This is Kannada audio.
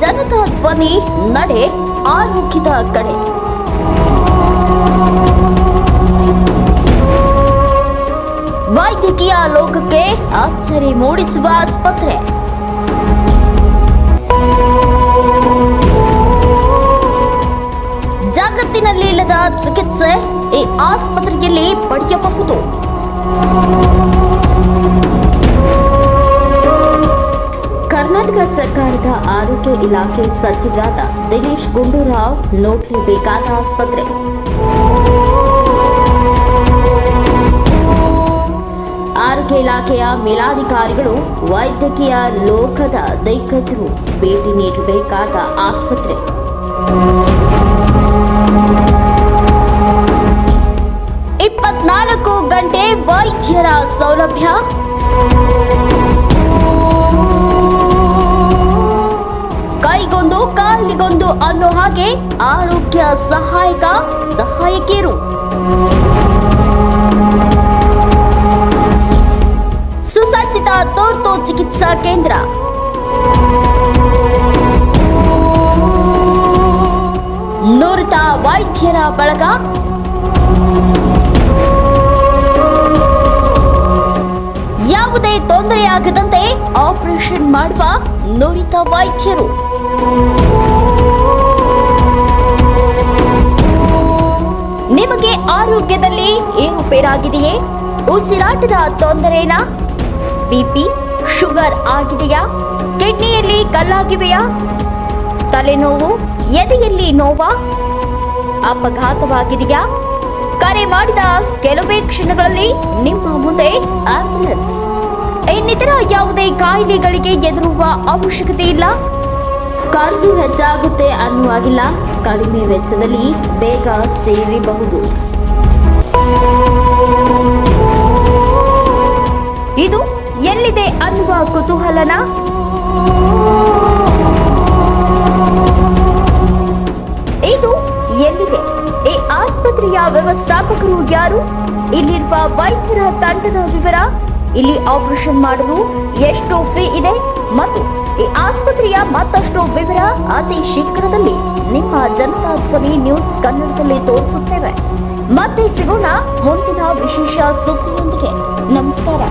ಜನತಾ ಧ್ವನಿ ನಡೆ ಆರೋಗ್ಯದ ಕಡೆ. ವೈದ್ಯಕೀಯ ಲೋಕಕ್ಕೆ ಅಚ್ಚರಿ ಮೂಡಿಸುವ ಆಸ್ಪತ್ರೆ ಜಗತ್ತಿನಲ್ಲಿ ಇಲ್ಲದ ಚಿಕಿತ್ಸೆ ಈ ಆಸ್ಪತ್ರೆಯಲ್ಲಿ ಪಡೆಯಬಹುದು. ಕರ್ನಾಟಕ ಸರ್ಕಾರದ ಆರೋಗ್ಯ ಇಲಾಖೆ ಸಚಿವರಾದ ದಿನೇಶ್ ಗುಂಡೂರಾವ್ ನೋಡಲೇಬೇಕಾದ ಆಸ್ಪತ್ರೆ. ಆರೋಗ್ಯ ಇಲಾಖೆಯ ಮೇಲಾಧಿಕಾರಿಗಳು ವೈದ್ಯಕೀಯ ಲೋಕದ ದಿಗ್ಗಜರು ಭೇಟಿ ನೀಡಬೇಕಾದ ಆಸ್ಪತ್ರೆ. ಇಪ್ಪತ್ನಾಲ್ಕು ಗಂಟೆ ವೈದ್ಯರ ಸೌಲಭ್ಯ. ಕಾಲಿಗೊಂದು ಅನ್ನೋ ಹಾಗೆ ಆರೋಗ್ಯ ಸಹಾಯಕ ಸಹಾಯಕಿಯರು. ಸುಸಜ್ಜಿತ ತುರ್ತು ಚಿಕಿತ್ಸಾ ಕೇಂದ್ರ. ನುರಿತ ವೈದ್ಯರ ಬಳಗ. ಯಾವುದೇ ತೊಂದರೆಯಾಗದಂತೆ ಆಪರೇಷನ್ ಮಾಡುವ ನುರಿತ ವೈದ್ಯರು. ಆರೋಗ್ಯದಲ್ಲಿ ಏರುಪೇರಾಗಿದೆಯೇ ಉಸಿರಾಟದ ತೊಂದರೆನಾ? ಬಿಪಿ, ಶುಗರ್ ಆಗಿದೆಯಾ? ಕಿಡ್ನಿಯಲ್ಲಿ ಕಲ್ಲಾಗಿವೆಯಾ? ತಲೆನೋವು, ಎದೆಯಲ್ಲಿ ನೋವಾ? ಅಪಘಾತವಾಗಿದೆಯಾ? ಕರೆ ಮಾಡಿದ ಕೆಲವೇ ಕ್ಷಣಗಳಲ್ಲಿ ನಿಮ್ಮ ಮುಂದೆ ಆಂಬ್ಯುಲೆನ್ಸ್. ಇನ್ನಿತರ ಯಾವುದೇ ಕಾಯಿಲೆಗಳಿಗೆ ಎದುರುವ ಅವಶ್ಯಕತೆ ಇಲ್ಲ ಖರ್ಚು ಹೆಚ್ಚಾಗುತ್ತೆ ಅನ್ನುವಾಗಿಲ್ಲ. ಕಡಿಮೆ ವೆಚ್ಚದಲ್ಲಿ ಬೇಗ ಸೇರಿಬಹುದು. ಇದು ಎಲ್ಲಿದೆ ಅನ್ನುವ ಕುತೂಹಲನ? ಇದು ಎಲ್ಲಿದೆ? ಈ ಆಸ್ಪತ್ರೆಯ ವ್ಯವಸ್ಥಾಪಕರು ಯಾರು? ಇಲ್ಲಿರುವ ವೈದ್ಯರ ತಂಡದ ವಿವರ, ಇಲ್ಲಿ ಆಪರೇಷನ್ ಮಾಡಲು ಎಷ್ಟು ಫೀ ಇದೆ ಮತ್ತು ಆಸ್ಪತ್ರೆಯ ಮತ್ತಷ್ಟು ವಿವರ ಅತಿ ಶೀಘ್ರದಲ್ಲಿ ನಿಮ್ಮ ಜನತಾ ಧ್ವನಿ ನ್ಯೂಸ್ ಕನ್ನಡದಲ್ಲಿ ತೋರಿಸುತ್ತೇವೆ. ಮತ್ತೆ ಸಿಗೋಣ ಮುಂದಿನ ವಿಶೇಷ ಸುದ್ದಿಯೊಂದಿಗೆ. ನಮಸ್ಕಾರ.